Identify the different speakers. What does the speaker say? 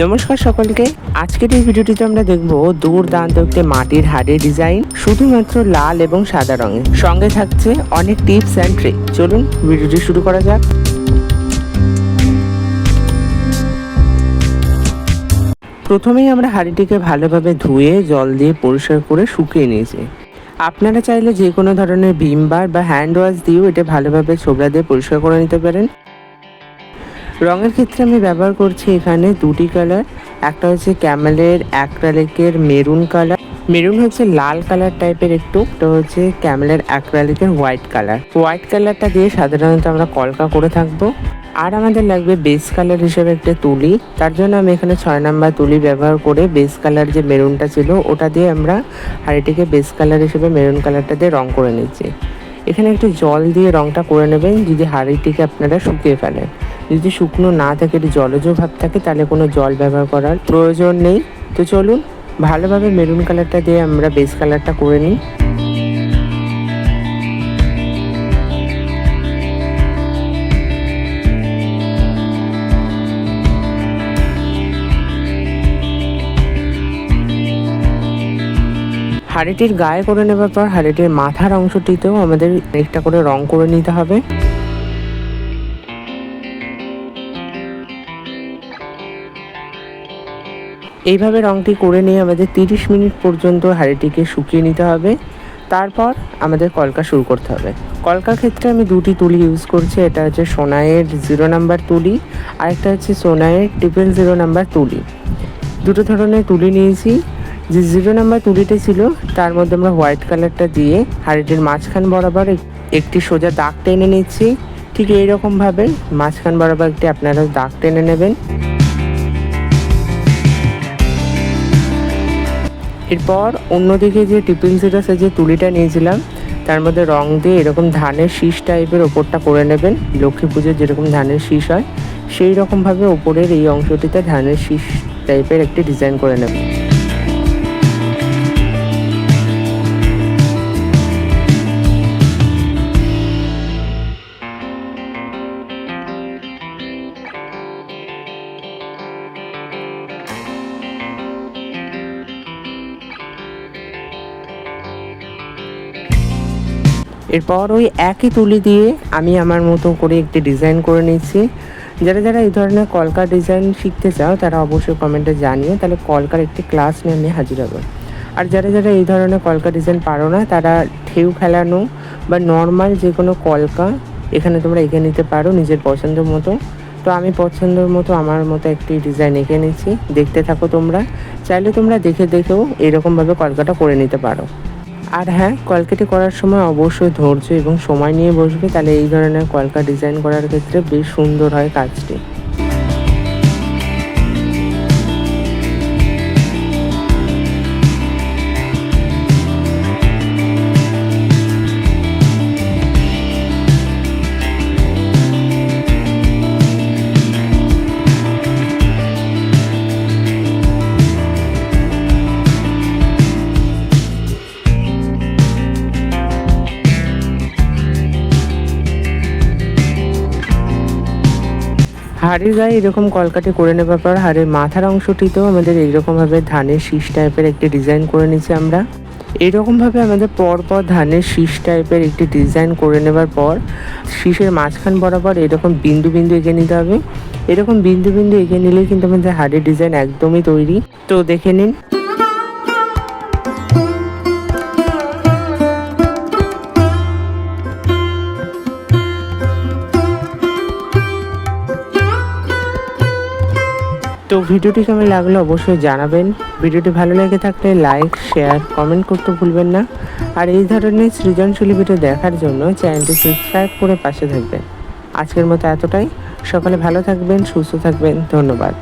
Speaker 1: নমস্কার সকলকে। আজকের এই ভিডিওটিতে আমরা দেখব দুর্দান্ত একটি মাটির হাড়ের ডিজাইন, শুধুমাত্র লাল এবং সাদা রঙের। সঙ্গে থাকছে অনেক টিপস অ্যান্ড ট্রিক। চলুন ভিডিওটি শুরু করা যাক। প্রথমেই আমরা হাঁড়িটিকে ভালোভাবে ধুয়ে, জল দিয়ে পরিষ্কার করে শুকিয়ে নিয়েছি। আপনারা চাইলে যে কোনো ধরনের ভিম বার বা হ্যান্ড ওয়াশ দিয়েও এটা ভালোভাবে ছোবড়া দিয়ে পরিষ্কার করে নিতে পারেন। রঙের ক্ষেত্রে আমি ব্যবহার করছি এখানে দুটি কালার। একটা হচ্ছে ক্যামেলের, অ্যাক্রালিকের মেরুন কালার। মেরুন হচ্ছে লাল কালার টাইপের একটু, তো হচ্ছে ক্যামেলের, অ্যাক্রালিকের হোয়াইট কালার। হোয়াইট কালারটা দিয়ে সাধারণত আমরা কলকা করে থাকব। আর আমাদের লাগবে বেস কালার হিসেবে একটা তুলি। তার জন্য আমি এখানে ছয় নাম্বার তুলি ব্যবহার করে বেস কালার যে মেরুনটা ছিল, ওটা দিয়ে আমরা হাড়িটিকে বেস কালার হিসেবে মেরুন কালারটা দিয়ে রং করে নিচ্ছি। এখানে একটু জল দিয়ে রংটা করে নেবেন, যদি হাঁড়িটিকে আপনারা শুকিয়ে ফেলেন। যদি শুকনো না থাকে, একটু জলজ ভাব থাকে, তাহলে কোনো জল ব্যবহার করার প্রয়োজন নেই। তো চলুন, ভালোভাবে মেরুন কালারটা দিয়ে আমরা বেস কালারটা করে নিই। হাঁড়িটির গায়ে করে নেবার পর হাঁড়িটির মাথার অংশটিতেও আমাদের একটা করে রং করে নিতে হবে। এইভাবে রংটি করে নিয়ে আমাদের তিরিশ মিনিট পর্যন্ত হাঁড়িটিকে শুকিয়ে নিতে হবে। তারপর আমাদের কলকা শুরু করতে হবে। কলকার ক্ষেত্রে আমি দুটি তুলি ইউজ করছি। এটা হচ্ছে সোনায়ের জিরো নাম্বার তুলি আর একটা হচ্ছে সোনায়ের ট্রিপল জিরো নাম্বার তুলি। দুটো ধরনের তুলি নিয়েছি। যে জিরো নাম্বার তুলিটা ছিল, তার মধ্যে আমরা হোয়াইট কালারটা দিয়ে হাঁড়িটির মাঝখান বরাবর এক- একটি সোজা দাগ টেনে নিচ্ছি। ঠিক এইরকমভাবে মাঝখান বরাবর একটি আপনারা দাগ টেনে নেবেন। এরপর অন্যদিকে যে টিফিন সিরাসে যে তুলিটা নিয়েছিলাম, তার মধ্যে রং দিয়ে এরকম ধানের শীষ টাইপের ওপরটা করে নেবেন। লক্ষ্মী পুজোর যেরকম ধানের শীষ হয়, সেই রকমভাবে ওপরের এই অংশটিতে ধানের শীষ টাইপের একটি ডিজাইন করে নেবেন। এরপর ওই একই তুলি দিয়ে আমি আমার মতো করে একটি ডিজাইন করে নিচ্ছি। যারা যারা এই ধরনের কলকার ডিজাইন শিখতে চাও, তারা অবশ্যই কমেন্টে জানিয়ে তাহলে কলকার একটি ক্লাস নিয়ে আমি হাজির হব। আর যারা যারা এই ধরনের কলকা ডিজাইন পারো না, তারা ঢেউ খেলানো বা নর্মাল যে কোনো কলকা এখানে তোমরা এঁকে নিতে পারো নিজের পছন্দ মতো। তো আমি পছন্দের মতো আমার মতো একটি ডিজাইন এঁকে নিচ্ছি। দেখতে থাকো তোমরা। চাইলে তোমরা দেখে দেখেও এরকমভাবে কলকাটা করে নিতে পারো। আর হ্যাঁ কলকাটি করার সময় অবশ্যই ধৈর্য এবং সময় নিয়ে বসবে। তাহলে এই ধরনের কলকা ডিজাইন করার ক্ষেত্রে বেশ সুন্দর হয় কাজটি। হাড়ির গায়ে এরকম কলকাটি করে নেবার পর হাড়ের মাথার অংশটিতেও আমাদের এইরকমভাবে ধানের শীষ টাইপের একটি ডিজাইন করে নিয়েছি আমরা। এইরকমভাবে আমাদের পরপর ধানের শীষ টাইপের একটি ডিজাইন করে নেবার পর শীষের মাঝখান বরাবর এরকম বিন্দু বিন্দু এঁকে নিতে হবে। এরকম বিন্দু বিন্দু এঁকে নিলেই কিন্তু আমাদের হাড়ের ডিজাইন একদমই তৈরি। তো দেখে নিন। তো ভিডিওটি কেমন লাগল অবশ্যই জানাবেন। ভিডিওটি ভালো লেগে থাকলে লাইক, শেয়ার, কমেন্ট করতে ভুলবেন না। আর এই ধরনের সৃজনশীল ভিডিও দেখার জন্য চ্যানেলটি সাবস্ক্রাইব করে পাশে থাকবেন। আজকের মতো এতটাই। সকালে ভালো থাকবেন, সুস্থ থাকবেন। ধন্যবাদ।